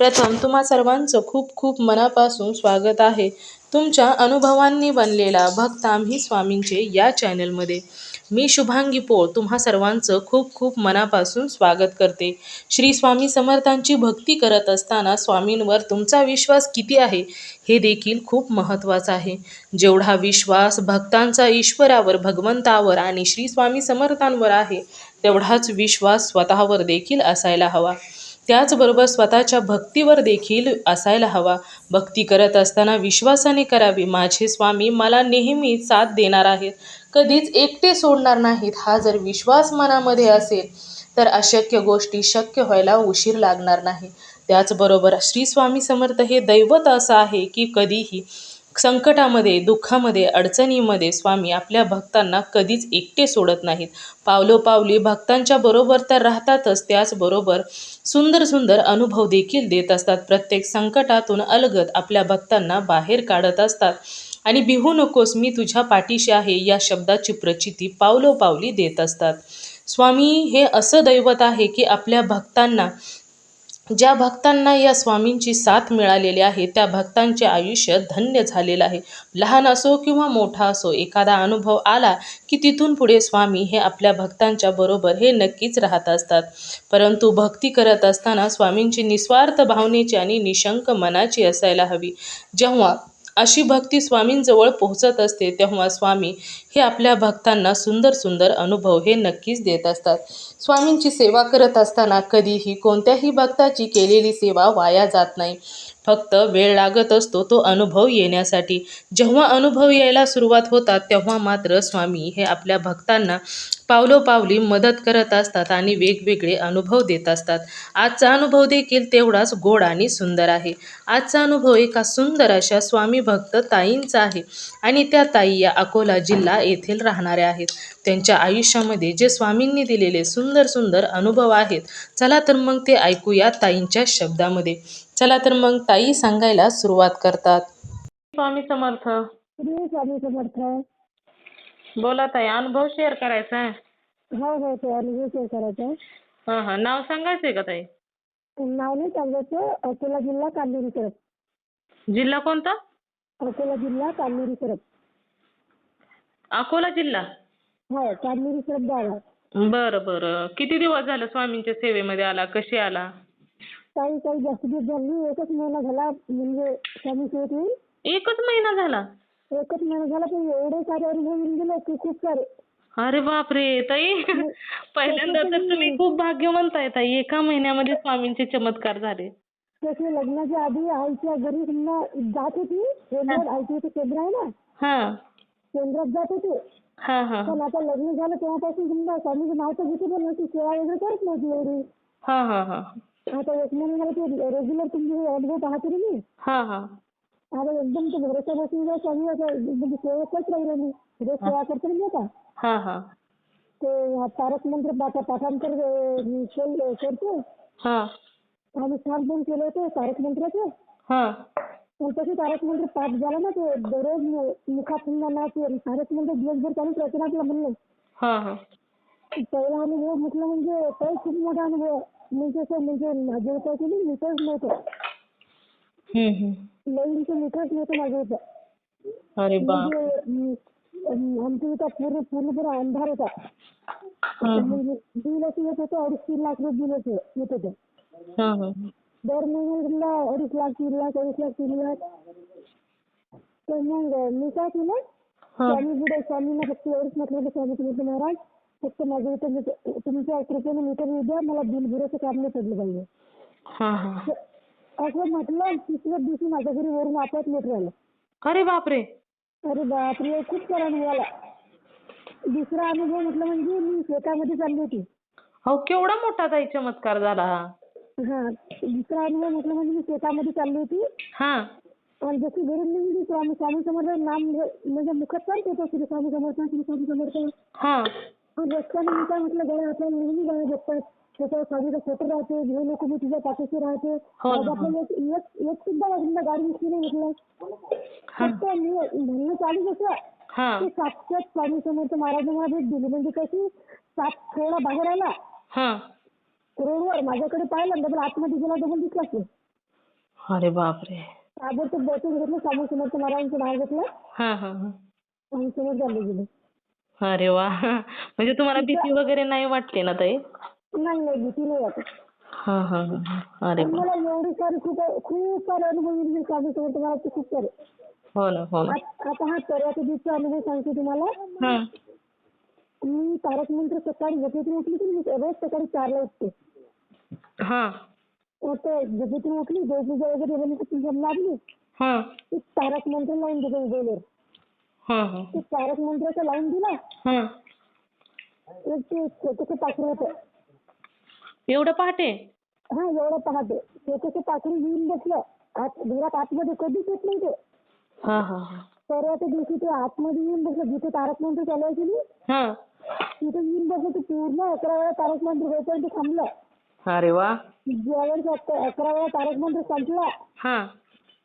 प्रथम तुम्हा सर्वांचं खूप खूप मनापासून स्वागत आहे. तुमच्या अनुभवांनी बनलेला भक्त आम्ही स्वामींचे या चॅनलमध्ये. मी शुभांगी पोळ तुम्हा सर्वांचं खूप खूप मनापासून स्वागत करते. श्री स्वामी समर्थांची भक्ती करत असताना स्वामींवर तुमचा विश्वास किती आहे हे देखील खूप महत्त्वाचं आहे. जेवढा विश्वास भक्तांचा ईश्वरावर भगवंतावर आणि श्री स्वामी समर्थांवर आहे तेवढाच विश्वास स्वतःवर देखील असायला हवा. त्याचबरोबर स्वतःच्या भक्तीवर देखील असायला हवा. भक्ती करत असताना विश्वासाने करावी. माझे स्वामी मला नेहमी साथ देणार आहेत. कधीच एकटे सोडणार नाहीत. हा जर विश्वास मनामध्ये असेल तर अशक्य गोष्टी शक्य व्हायला उशीर लागणार नाही. त्याचबरोबर श्री स्वामी समर्थ हे दैवत असं आहे की कधीही संकटामध्ये दुःखामध्ये अडचणीमध्ये स्वामी आपल्या भक्तांना कधीच एकटे सोडत नाहीत. पावलोपावली भक्तांच्या बरोबर तर राहतातच त्याचबरोबर सुंदर सुंदर अनुभव देखील देत असतात. प्रत्येक संकटातून अलगद आपल्या भक्तांना बाहेर काढत असतात. आणि बिहू नकोस मी तुझ्या पाठीशी आहे या शब्दाची प्रचिती पावलोपावली देत असतात. स्वामी हे असं दैवत आहे की आपल्या भक्तांना ज्या भक्तांना या स्वामींची साथ मिळालेली आहे त्या भक्तांचे आयुष्य धन्य झालेलं आहे. लहान असो किंवा मोठा असो एखादा अनुभव आला की तिथून पुढे स्वामी हे आपल्या भक्तांच्या बरोबर हे नक्कीच राहत असतात. परंतु भक्ती करत असताना स्वामींची निस्वार्थ भावनेची आणि निशंक मनाची असायला हवी. जेव्हा अशी भक्ती स्वामींजवळ पोहोचत असते तेव्हा स्वामी हे आपल्या भक्तांना सुंदर सुंदर अनुभव हे नक्कीच देत असतात. स्वामींची सेवा करत असताना कधीही कोणत्याही भक्ताची केलेली सेवा वाया जात नाही. फक्त वेळ लागत असतो तो अनुभव येण्यासाठी. जेव्हा अनुभव यायला सुरुवात होतात तेव्हा मात्र स्वामी हे आपल्या भक्तांना पावलोपावली मदत करत असतात आणि वेगवेगळे अनुभव देत असतात. आजचा अनुभव देखील तेवढाच गोड आणि सुंदर आहे. आजचा अनुभव एका सुंदर अशा स्वामी भक्त ताईंचा आहे आणि त्या ताई या अकोला जिल्हा येथील राहणाऱ्या आहेत. त्यांच्या आयुष्यामध्ये जे स्वामींनी दिलेले सुंदर सुंदर अनुभव आहेत चला तर मग ते ऐकूया ताईंच्या शब्दामध्ये. चला तर मग ताई सांगायला सुरुवात करतात. स्वामी समर्थ. श्री स्वामी समर्थ. बोला ताई अनुभव शेअर करायचा आहे. हो हो ते अनुभव शेअर करायचं हां हां नाव सांगायचंय का ताई? नाव नाही सांगायचं अकोला जिल्हा कांदिवली सरप जिल्हा कोणता? अकोला जिल्हा कांदिवली सरप अकोला जिल्हा. हो गाव आहे. बरं बरं. किती दिवस झालं स्वामींच्या सेवेमध्ये आला? कशी आला? काही काही जास्त दिवस झाली. एकच महिना झाला म्हणजे स्वामी सेवेत येऊन एकच महिना झाला? एकच महिना झाला पण एवढे सारे अनुभव येऊन गेले की खूप सारे. अरे बापरे ताई. पहिल्यांदा तर तुम्ही खूप भाग्यवंत आहे ताई. एका महिन्यामध्ये स्वामींचे चमत्कार झाले. तसे लग्नाच्या आधी आईच्या घरी समजा जात होती. केंद्रात आईच्या इथे केंद्र आहे ना? हां. केंद्रात जात होते. हां हां. पण आता लग्न झालं तेव्हापासून समजा स्वामीचं तर घेते पण अशी सेवा वगैरे करत नव्हती एवढी. हां हां हां. आता एक महिना झाला ते रेग्युलर तुमचे अनुभव पाहते ना मी. हां हां. आता एकदम ते भरोसा बसून जाऊ स्वामी असं म्हणजे सेवा करत राहिलो मी रोज सेवा करते ना मी आता हां हां. ते तारक मंत्र पाठा पाठांतर अं, मी केल- करते. हां. आम्ही छान पण केलं होतं तारक मंत्राचं. हां. तसे तारक मंत्र पाठ झालं ना ते दररोज मुखात ते तारक मंत्र दिवसभर चालूच राहते ना आपलं म्हणलं हां हां. पहिला अनुभव म्हटलं म्हणजे तोच खूप मोठा अनुभव. म्हणजे असं म्हणजे माझ्या होतं की नाही मीटरच नव्हतं. लाईनचं मीटरच नव्हतं माझ्या होतं अरे म्हणजे आमच्या इथं पूर्ण पूर्णपणे अंधार होता. म्हणजे बिल असं येत होतं अडीच तीन लाख रुपये बिल असं येत होतं. दर महिन्याला अडीच लाख तीन लाख अडीच लाख तीन लाख. तर मग मी काय केलं. स्वामी पुढे स्वामींना फक्त एवढंच म्हटलं होतं स्वामी तुम्ही महाराज फक्त माझ्या इथं मीटर- तुमच्या कृपेने मीटर द्या मला बिल भरायचं काम नाही पडलं पाहिजे. हां हां. असं म्हटलं तिसऱ्या दिवशी माझ्या घरी वरून आपोआप मीटर आलं अरे बापरे. अरे बापरे खूप अनुभव आला दुसरा अनुभव म्हटलं म्हणजे मी शेतामध्ये चालली होती. हो केवढा मोठा ताई चमत्कार झाला हा. हा दुसरा अनुभव म्हटलं म्हणजे मी शेतामध्ये चालली होती. हां. आणि जशी घरून निघली स्वामी स्वामी समर्थ नाम म्हणजे मुखात चालत होतं श्री स्वामी समर्थ श्री स्वामी समर्थ. हा. आणि रस्त्याने मी काय म्हटलं गळ्या आपल्याला नेहमी गळ्या बघतात त्याच्यावर स्वामीचा फोटो राहते घेऊ नको मी तुझ्या पाठीशी राहते. हो. आज ना, आपल्याला एक एक- एक सुद्धा वाजता गाडी दिसली नाही म्हटलं. फक्त मी म्हणणं चालू कसं हा. की साक्षात स्वामी समर्थ महाराजांना भेट दिली. म्हणजे कशी सात थोडा बाहेर आला. हा. रोडवर माझ्याकडे पाहिलं डबल आतमध्ये गेला डबल दिसलाच नाही अरे बापरे. ताबडतोब बसून घेतलं स्वामी समर्थ महाराजांचं नाव घेतलं. हा हा हा. आणि समोर चालले गेले. अरे वा. म्हणजे तुम्हाला भीती वगैरे नाही वाटते ना ताई? नाही नाही भीती नाही वाटत. हा हा हा, हा. अरे पण वा. मला एवढी सारी खूप खूप सारे अनुभव येईल समर्थ महाराजचे खूप सारे. हो ना हो ना. आत- आता हा पर्याच्या दिवशी अनुभव सांगते तुम्हाला. हा. मी तारक मंत्र सकाळी झोपेतून उठली की मी रोज सकाळी चारला उठते. हा. आता झोपेतून उठली देवपूजा वगैरे झाली की ती जम लागली. हा. की तारक मंत्र लावून देते मोबाईलवर हा हा. ते तारक मंत्राचं लावून दिला. हा. एक ते छोटंसं पाखरू होतं. एवढं पहाटे? हा एवढं पहाटे. छोटंसं पाखरू येऊन बसलं. आत घरात आतमध्ये कधीच येत नाही ते हा हा. हा परवाच्या दिवशी ते आतमध्ये येऊन बसलं. जिथे तारक मंत्र चालू आहे की नाही हा. तिथे येऊन बसलं ते पूर्ण अकरा वेळा तारक मंत्र होतं ते थांबलं अरे वा. ज्यावेळेस अक- अकरा वेळा तारक मंत्र संपला हा.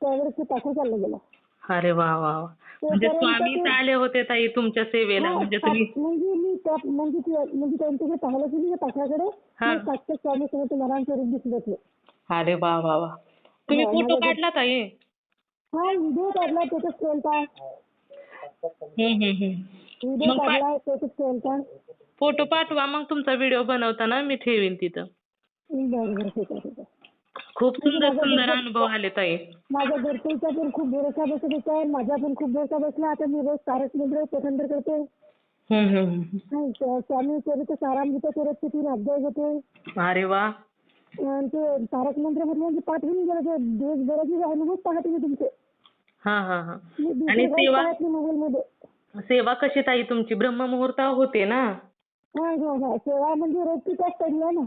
त्यावेळेस ते पाखरू चाललं गेलं. अरे वा वा वा. म्हणजे स्वामीच आले होते ताई तुमच्या सेवेला. हा, म्हणजे तुम्ही म्हणजे मी त्या म्हणजे ते- म्हणजे त्यांच्याकडे पाहिलं की नाही पाखराकडे हा. साक्षात स्वामी समर्थ महाराजांचं रूप दिसत होते. अरे वा वा वा. तुम्ही फोटो काढला ताई? हा व्हिडिओ काढला त्याच्यात ठेवता हम्म हम्म हम्म. व्हिडिओ मग काढला फोटो पाठवा मग तुमचा व्हिडिओ बनवताना मी ठेवीन तिथं. बरं बरं ठीक आहे ठीक आहे. खूप सुंदर सुंदर अनुभव आले ताई. माझ्या घरच्यांचा पण खूप भरोसा बसत होता माझा पण खूप भरोसा बसला. आता मी रोज तारक मंत्र पठण करते. हम्म हम्म हम्म. हा, स्वा- स्वामी चरित्र सारामृत करत ते तीन अध्याय घेते. अरे वा. ते तारक मंत्र म्हटलं म्हणजे पाठ होऊन गेलं ते दिवसभराचे अनुभव पाहते मी तुमचे. हा हा हा. मी दुसरं आणि काही सेवा पाहत नाही मोबाईल मध्ये सेवा कशी ताई तुमची? ब्रह्ममुहूर्त होते ना? हा हा हा. सेवा म्हणजे रोजची त्याच पडली आहे ना.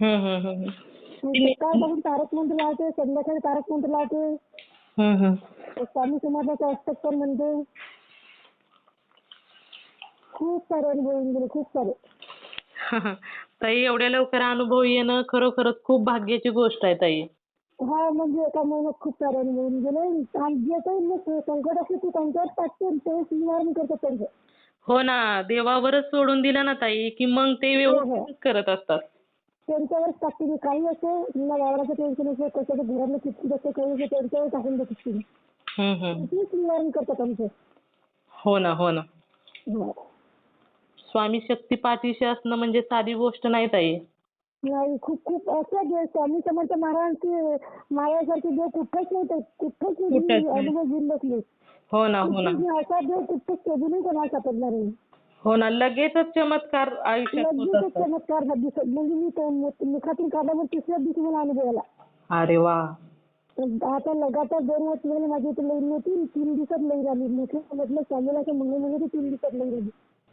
हम्म हम्म हम्म सकाळपासून तारक मंत्र लावते संध्याकाळी तारक मंत्र लावते. हम्म हम्म. स्वामी समाजाचं अष्टक पण म्हणते खूप सारे अनुभव येऊन गेले खूप सारे. ताई एवढ्या लवकर अनुभव येणं खरोखरच खूप भाग्याची गोष्ट आहे ताई. हा म्हणजे एका महिन्यात खूप सारे येऊन गेले. आणि जे काही संकट असते ते त्यांच्यावर टाकते आणि ते निवारण करतात त्यांचं. हो ना देवावरच सोडून दिलं ना ताई की मग ते हो, व्यवस्थित करत असतात. त्यांच्यावरच टाकते मी. काही असो मला वावराचं टेन्शन असो कशाचं घरातलं किटकिट असो काही असो त्यांच्यावर टाकून देते हम्म हम्म. तेच निवारण करतात आमचं. हो ना हो ना. हो. स्वामी शक्ती पाठीशी असणं म्हणजे साधी गोष्ट नाही ताई. नाही खूप खूप असं देव स्वामी समर्थ महाराजांची मायासारखे देव कुठेच नाही ते कुठेच नाही. अनुभव घेऊन बसले. हो ना हो ना. असा देव कुठेच कधी नाही कोणाला सापडणार नाही. हो ना लगेचच चमत्कार आयुष्यात होत लगेचच असतात. चमत्कार म्हणजे मी तो मु- मुखातून काढल्यावर तिसऱ्या दिवशी मला अनुभव आला अरे वा. आता लगातार दोन वर्ष झाले माझी इथे लई नव्हती तीन दिवसात लई आली म्हटलं म्हटलं स्वामीला असं म्हणून म्हणजे तीन दिवसात लई आली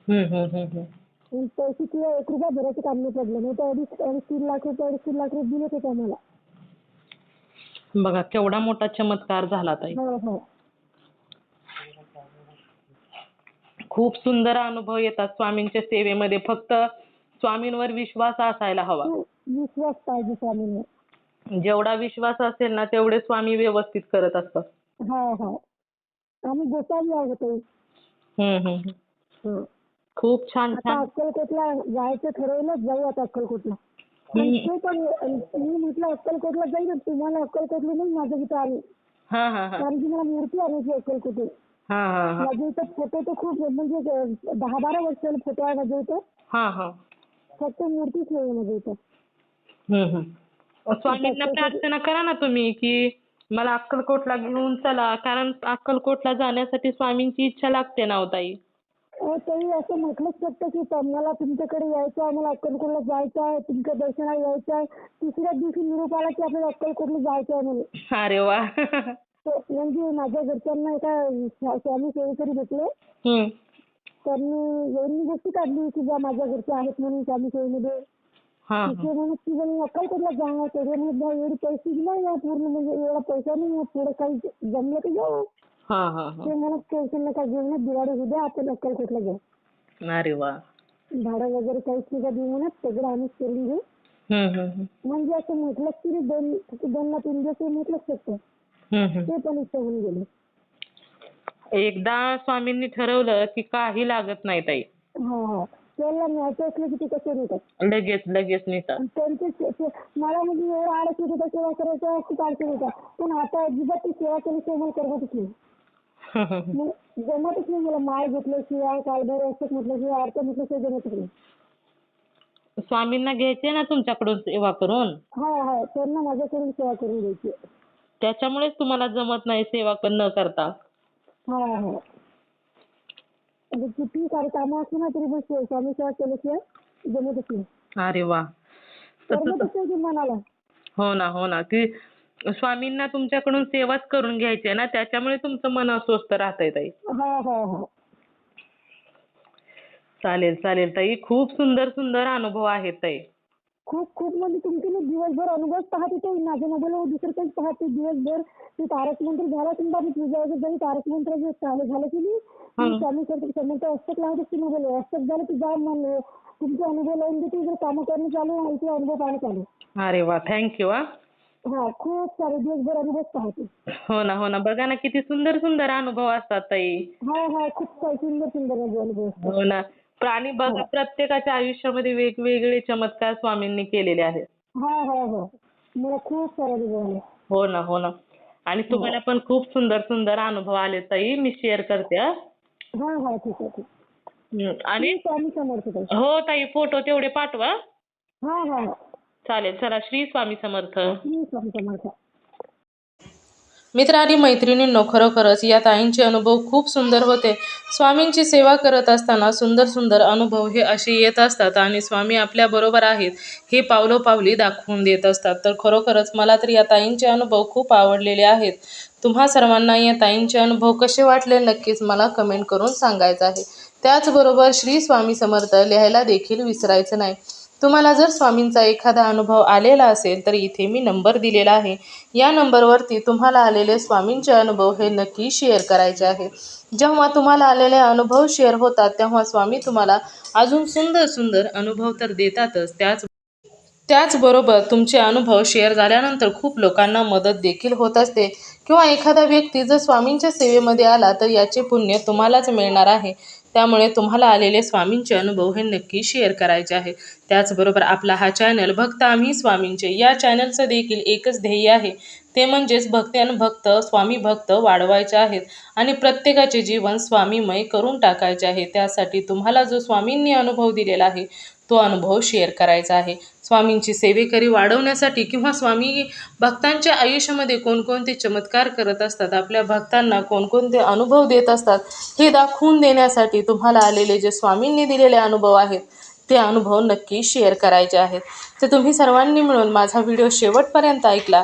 हम्म हम्म हम्म हम्म. किंवा एक रुपया भरायचं काम नाही पडलं नाही. तर अडीच अडीच तीन लाख रुपये अडीच तीन लाख रुपये दिले होते आम्हाला. बघा केवढा मोठा चमत्कार झाला ताई. हो हो. खूप सुंदर अनुभव येतात स्वामींच्या सेवेमध्ये. फक्त स्वामींवर विश्वास असायला हवा. खूप विश्वास पाहिजे स्वामींवर. जेवढा विश्वास असेल ना तेवढे स्वामी व्यवस्थित करत असतात. हा हा. आम्ही गोसावी आहोत हम्म हम्म हम्म. हो. खूप छान आता छान. अक्कलकोटला जायचं ठरवलं जाऊ आता अक्कलकोटला. पण हम्म. ते पण मी म्हटलं अक्कलकोटला जाईल तुम्हाला अक्कलकोटला नाही माझं इथं आली. हा हा हा. कारण की मला मूर्ती आणायची अक्कलकोटला. हा हा हा. माझ्या इथं फोटो तर खूप म्हणजे दहा बारा वर्ष झाले फोटो आहे माझ्या इथं. हा हा. फक्त मूर्तीच नाही आहे माझ्या इथं. हम्म हम्म. स्वामींना प्रार्थना करा ना तुम्ही की मला अक्कलकोटला घेऊन चला. कारण अक्कलकोटला जाण्यासाठी स्वामींची इच्छा लागते ना हो ताई. ताई असं म्हटलंच फक्त की मला तुमच्याकडे यायचं आहे मला अक्कलकोटला जायचं आहे तुमच्या दर्शनाला यायचं आहे. तिसऱ्या दिवशी निरोप आला की आपल्याला अक्कलकोटला जायचं आहे म्हणून. अरे वा. म्हणजे माझ्या घरच्यांना एका स्वा- स्वामी सेवेकरी भेटले. त्यांनी यांनी गोष्टी काढली की बा माझ्या घरचे आहेत म्हणून स्वामी सेवेमध्ये. हां तिथे म्हणत की अक्कलकोटला जाणार तर बा एवढे पैसे नाही आहे पूर्ण म्हणजे एवढा पैसा नाही आहे पुढे काही जमलं तर जाऊ हां हां हां. ते म्हणत टेन्शन नका घेऊ ना दिवाळी उद्या आपण अक्कलकोटला जाऊ अरे वा. भाडं वगैरे काहीच नका देऊ म्हणत सगळं आम्हीच करून घेऊ. हम्म, हम्म, हम्म. म्हणजे असं म्हटलं की दोन दोन तीन दिवस हम्म, हम्म. ते पण होऊन गेले. एकदा स्वामींनी ठरवलं की काही लागत नाही ताई. हा हा. त्याला न्यायचं असलं की ते कसे नेतात लगेच लगेच नेतात. त्यांचे ते- ते- मला म्हणजे एवढं आळस येत होता सेवा करायचा खूप अडचण होता पण आता अजिबात ती सेवा केल्याशिवाय मला करमतच नाही. मग जमतच नाही मला माळ घेतल्याशिवाय कालभर असं म्हटल्याशिवाय अर्थ म्हटल्याशिवाय जमतच नाही. स्वामींना घ्यायचे ना तुमच्याकडून सेवा करून? हा हा त्यांना माझ्याकडून सेवा करून द्यायची त्याच्यामुळेच तुम्हाला जमत नाही सेवा पण न करता. हा हा. म्हणजे किती सारे कामं असली ना तरी पण स्वामी सेवा केल्याशिवाय जमतच नाही. अरे वा. करमतच नाही ती मनाला. हो ना हो ना. की स्वामींना तुमच्याकडून सेवाच करून घ्यायची आहे ना त्याच्यामुळे तुमचं मन अस्वस्थ राहतंय ताई. हा हा हा. चालेल चालेल ताई. खूप सुंदर सुंदर अनुभव आहेत ताई. खूप खूप म्हणजे तुमचे मी दिवसभर अनुभव पाहत होते माझ्या मोबाईलवर दुसरं काही पाहते दिवसभर ते तारक मंत्र झालं समजा मी तुझ्या जरी तारक मंत्र जे चालू झालं की मी स्वामी करते समोर अष्टक लावत असते मोबाईल अष्टक झालं की जा म्हणलं तुमचे अनुभव लावून देते इकडे कामं करणं चालू आहे अनुभव पाहणं चालू अरे वा थँक्यू हा. हा खूप सारे दिवसभर अनुभव पाहते हो ना हो ना. बघा ना किती सुंदर सुंदर अनुभव असतात ताई. हा हा खूप काही सुंदर सुंदर अनुभव असतात. हो ना. प्राणी बघा प्रत्येकाच्या आयुष्यामध्ये वेगवेगळे चमत्कार स्वामींनी केलेले आहेत. हा हा हा. मला खूप सारे अनुभव आले. हो ना हो ना. आणि तुम्हाला पण खूप सुंदर सुंदर अनुभव आले ताई. मी शेअर करते हा. हा हा ठीक आहे ठीक हम्म, आणि स्वामी समर्थ ताई. हो ताई फोटो तेवढे पाठवा. हा हा हा. चालेल. चला श्री स्वामी समर्थ. मी स्वामी समर्थ. मित्र आणि मैत्रिणींनो खरोखरच या ताईंचे अनुभव खूप सुंदर होते. स्वामींची सेवा करत असताना सुंदर सुंदर अनुभव हे असे येत असतात आणि स्वामी आपल्याबरोबर आहेत हे पावलोपावली दाखवून देत असतात. तर खरोखरच मला तर या ताईंचे अनुभव खूप आवडलेले आहेत. तुम्हा सर्वांना या ताईंचे अनुभव कसे वाटले नक्कीच मला कमेंट करून सांगायचं आहे. त्याचबरोबर श्री स्वामी समर्थ लिहायला देखील विसरायचं नाही. तुम्हाला जर स्वामींचा एखादा अनुभव आलेला असेल तर इथे मी नंबर दिलेला आहे. या नंबरवरती तुम्हाला आलेले स्वामींचे अनुभव हे नक्की शेअर करायचे आहे. जेव्हा तुम्हाला आलेले अनुभव शेअर होतात तेव्हा स्वामी तुम्हाला अजून सुंदर सुंदर अनुभव तर देतातच. त्याच त्याचबरोबर तुमचे अनुभव शेअर झाल्यानंतर खूप लोकांना मदत देखील होत असते. किंवा एखादा व्यक्ती जर स्वामींच्या सेवेमध्ये आला तर याचे पुण्य तुम्हालाच मिळणार आहे. त्यामुळे तुम्हाला आलेले स्वामींचे अनुभव हे नक्की शेअर करायचे आहे. त्याचबरोबर आपला हा चॅनल भक्त आम्ही स्वामींचे या चॅनलचं देखील एकच ध्येय आहे. ते म्हणजेच भक्त स्वामी भक्त वाढवायचे आहेत आणि प्रत्येकाचे जीवन स्वामीमय करून टाकायचे आहे. त्यासाठी तुम्हाला जो स्वामींनी अनुभव दिलेला आहे तो अनुभव शेअर करायचा आहे. स्वामींची सेवेकरी वाढवण्यासाठी किंवा स्वामी भक्तांच्या आयुष्यामध्ये कोणकोणते चमत्कार करत असतात आपल्या भक्तांना कोणकोणते अनुभव देत असतात हे दाखवून देण्यासाठी तुम्हाला आलेले जे स्वामींनी दिलेले अनुभव आहेत ते अनुभव नक्की शेअर करायचे आहेत. तर तुम्ही सर्वांनी मिळून माझा व्हिडिओ शेवटपर्यंत ऐकला.